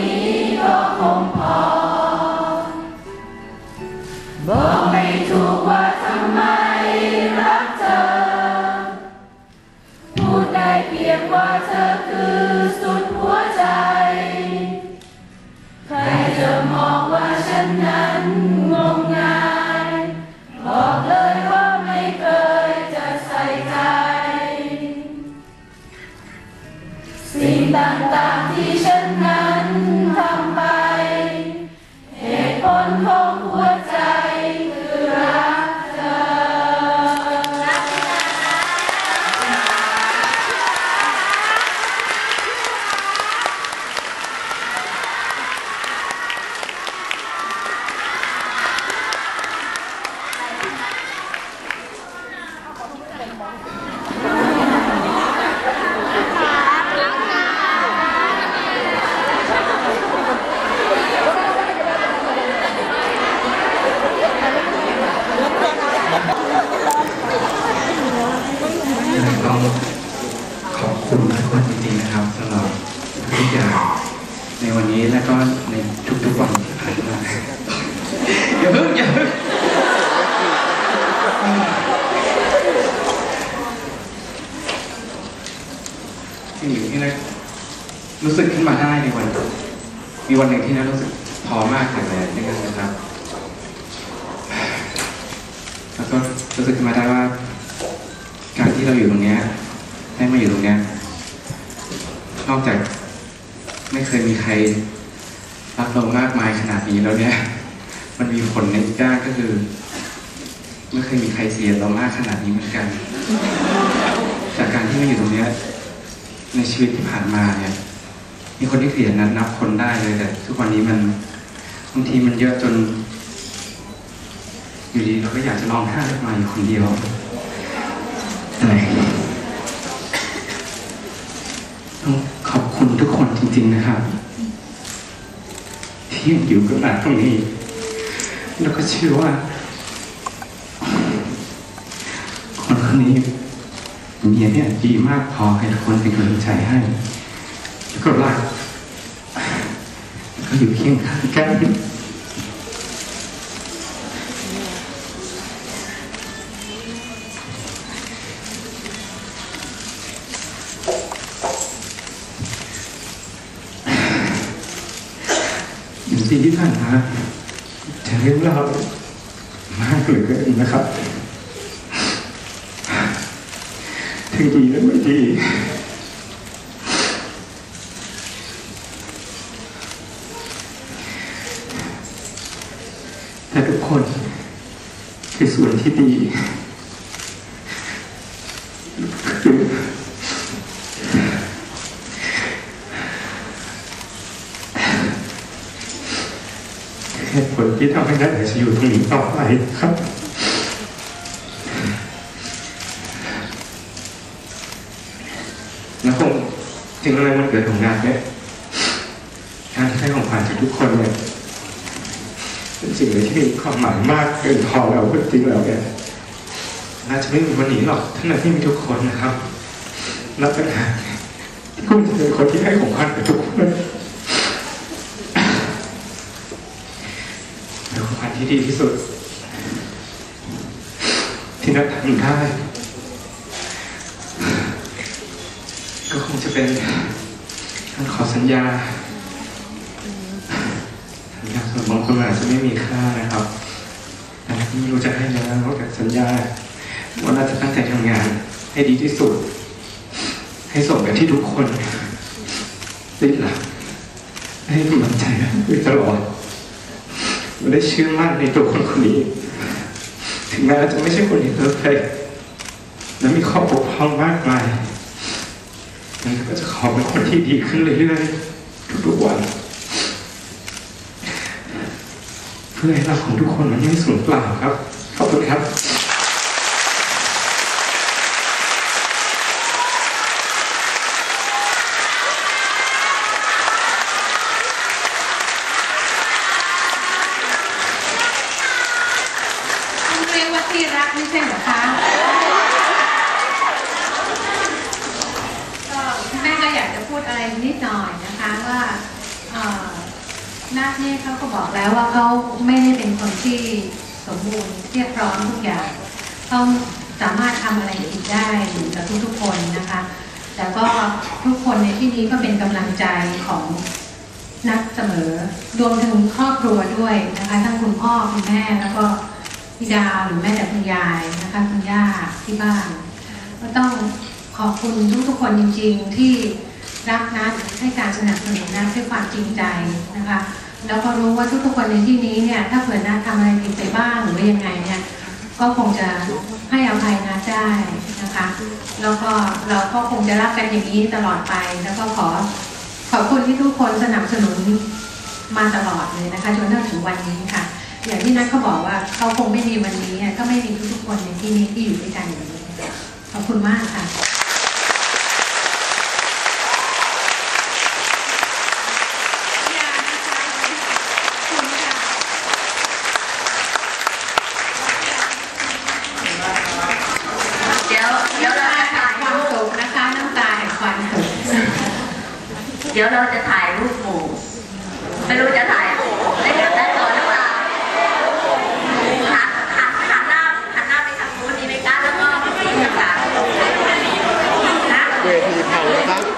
นี้ก็คงพอ บอกไม่ถูกว่าทำไมรัก นี้และก็ในทุกๆวันที่ผ่านมาอย่าเพิ่งอย่าเพิ่งสิ่งหนึ่งที่นะรู้สึกขึ้นมาได้ในวัน มีวันหนึ่งที่นะรู้สึกพอมากแข็งแรงด้วยกันนะครับแล้วก็รู้สึกขึ้นมาได้ว่า การที่เราอยู่ตรงนี้ยได้มาอยู่ตรงนี้นอกจาก ไม่เคยมีใครรักเรามากมายขนาดนี้แล้วเนี่ย มันมีผลในอีกด้านก็คือ ไม่เคยมีใครเสียเรามากขนาดนี้เหมือนกัน จากการที่มาอยู่ตรงเนี้ยในชีวิตที่ผ่านมาเนี่ยมีคนที่เสียนั้นนับคนได้เลยแต่ทุกวันนี้มันบางทีมันเยอะจน อยู่ดีเราก็อยากจะร้องไห้ออกมาอยู่คนเดียวอะไรต้ คุณทุกคนจริง ๆนะครับ ที่ยังอยู่กับเราตรงนี้ แล้วก็เชื่อว่า คนคนนี้เมียเนี่ยดีมากพอให้ทุกคนเป็นกำลังใจให้ แล้วก็รักแล้วก็อยู่เคียงข้างกัน ที่ที่ผ่านมาจะเรื่องเราวมากเหลือเกินนะครับทั้งดีและไม่ดีแต่ทุกคนคือส่วนที่ดี คือ เหตุผลที่ทำให้นักอยากจะอยู่ตรงนี้ต่อไปครับแล้วคงถึงอะไรมันเกิดของงานเนี่ยการให้ของขวัญจากทุกคนเนี่ยเป็นสิ่งที่มีความหมายมากเกินพอแล้วจริงแล้วเนี่ยน่าจะไม่มีวันนี้หรอกถ้าไม่มีทุกคนนะครับ แล้วปัญหาที่คุณจะเป็นคนที่ให้ของขวัญกับทุกคนเป็นของขวัญ ที่ดีที่สุด ที่นักทำได้ก็คงจะเป็นการขอสัญญาสัญญาส่วนบางคนอาจจะไม่มีค่านะครับไม่รู้จะให้แล้วนอกจากสัญญาว่าเราจะตั้งใจทำงานให้ดีที่สุด ให้สมกับที่ทุกคนได้หลักให้กำลังใจอยู่ตลอด มันได้เชื่อมั่นในตัวคนคนนี้ ถึงแม้เราจะไม่ใช่คนที่เพอร์เฟกและมีข้อบกพร่องมากมายมันก็จะขอเป็นคนที่ดีขึ้นเรื่อยๆทุกๆวัน เพื่อให้เราของทุกคนมันไม่สูญเปล่าครับ ขอบคุณครับ คุณเรียกว่าที่รักไม่ ใช่เหรอคะก็แม่ก็อยากจะพูดอะไรนิดหน่อยนะคะว่านัทเนี่ยเขาก็บอกแล้วว่าเขาไม่ได้เป็นคนที่สมบูรณ์เรียบร้อยทุกอย่างเขาสามารถทำอะไรผิดได้กับทุกๆคนนะคะแต่ก็ทุกคนในที่นี้ก็เป็นกำลังใจของนักเสมอรวมถึงครอบครัวด้วยนะคะ ทั้งคุณพ่อคุณแม่แล้วก็ พี่ดาวหรือแม่แต่คุณยายนะคะคุณย่าที่บ้าน ก็ต้องขอบคุณทุกๆคนจริง ๆ ที่รักนัดให้การสนับสนุนนัดด้วยความจริงใจนะคะแล้วก็รู้ว่าทุกๆคนในที่นี้เนี่ยถ้าเผื่อนัดทำอะไรผิดไปบ้างหรือว่ายังไงเนี่ยก็คงจะให้อภัยนัดได้นะคะแล้วก็เราก็คงจะรักกันอย่างนี้ตลอดไป แล้วก็ขอขอบคุณที่ทุกคนสนับสนุนมาตลอดเลยนะคะจนถึงวันนี้ค่ะ อย่างที่นัทเขาบอกว่าเขาคงไม่มีวันนี้ก็ไม่มีทุกๆคนในที่นี้ที่อยู่ด้วยกันอย่างนี้ขอบคุณมากค่ะเดี๋ยวเดี๋ยวเราจะถ่ายความรูปสุขนะคะน้ำตาแห่งความสุขเดี๋ยวเราจะถ่ายรูปหมู่ไม่รู้จะถ่าย นะครับ